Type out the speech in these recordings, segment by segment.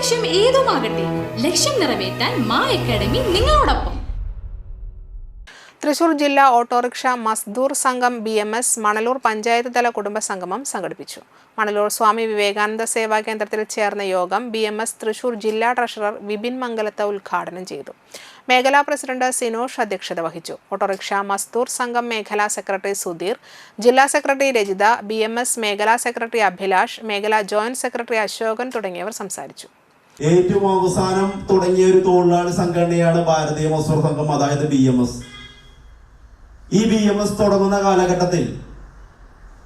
ലക്ഷ്യം ഏതുമാകട്ടെ ലക്ഷ്യം നിറവേറ്റാൻ മാ അക്കാഡമി നിങ്ങളോടൊപ്പം. തൃശൂർ ജില്ലാ autorickshaw Mazdoor Sangham B M S Manalur panchayat തല കുടുംബ സംഗമം സംഘടിപ്പിച്ചു. മണലൂർ സ്വാമി വിവേകാനന്ദ സേവാ കേന്ദ്രത്തിൽ ചേർന്ന യോഗം ബി എം എസ് തൃശൂർ ജില്ലാ ട്രഷറർ വിപിൻ മംഗലത്ത് ഉദ്ഘാടനം ചെയ്തു. മേഖലാ പ്രസിഡന്റ് സിനോഷ് അധ്യക്ഷത വഹിച്ചു. ഓട്ടോറിക്ഷ മസ്ദൂർ സംഘം മേഖലാ സെക്രട്ടറി സുധീർ ജില്ലാ secretary Rajitha B M S മേഖലാ സെക്രട്ടറി അഭിലാഷ് മേഖലാ ജോയിന്റ് സെക്രട്ടറി അശോകൻ തുടങ്ങിയവർ സംസാരിച്ചു. ഏറ്റവും അവസാനം തുടങ്ങിയ ഒരു തൊഴിലാളി സംഘടനയാണ് ഭാരതീയ മസൂർ സംഘം അതായത് ബി എം എസ് ഈ ബി എം എസ് തുടങ്ങുന്ന കാലഘട്ടത്തിൽ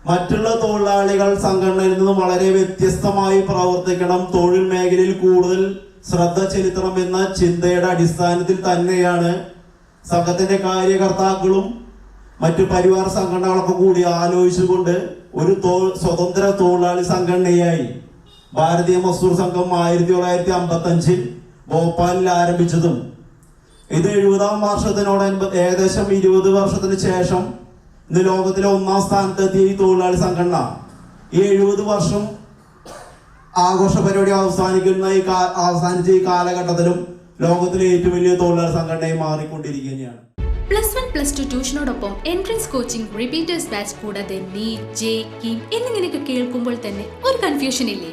മറ്റുള്ള തൊഴിലാളികൾ സംഘടനയിൽ നിന്നും വളരെ വ്യത്യസ്തമായി പ്രവർത്തിക്കണം. തൊഴിൽ മേഖലയിൽ കൂടുതൽ ശ്രദ്ധ ചെലുത്തണം എന്ന ചിന്തയുടെ അടിസ്ഥാനത്തിൽ തന്നെയാണ് സംഘത്തിന്റെ കാര്യകർത്താക്കളും മറ്റു പരിവാർ സംഘടനകളൊക്കെ കൂടി ആലോചിച്ചുകൊണ്ട് ഒരു സ്വതന്ത്ര തൊഴിലാളി സംഘടനയായി ഭാരതീയ മസൂർ സംഘം ആയിരത്തി തൊള്ളായിരത്തി അമ്പത്തി അഞ്ചിൽ ഭോപ്പാലിൽ ആരംഭിച്ചതും. ഇത് എഴുപതാം വർഷത്തിനോട് ഏകദേശം ഇരുപത് വർഷത്തിന് ശേഷം ഇന്ന് ലോകത്തിലെ ഒന്നാം സ്ഥാനത്തെത്തിയ ഈ തൊഴിലാളി സംഘടന ഈ എഴുപത് വർഷം ആഘോഷ പരിപാടി അവസാനിക്കുന്ന ഈ അവസാനിച്ച ഈ കാലഘട്ടത്തിലും ലോകത്തിലെ ഏറ്റവും വലിയ തൊഴിലാളി സംഘടനയായി മാറിക്കൊണ്ടിരിക്കുകയാണ്. പ്ലസ് വൺ പ്ലസ് ടു ട്യൂഷനോടൊപ്പം എൻട്രൻസ് കോച്ചിംഗ് റിപ്പീറ്റേഴ്സ് ബാച്ച് കൂടാതെ നീറ്റ് ജെ കിം എന്നിങ്ങനെയൊക്കെ കേൾക്കുമ്പോൾ തന്നെ ഒരു കൺഫ്യൂഷൻ ഇല്ലേ?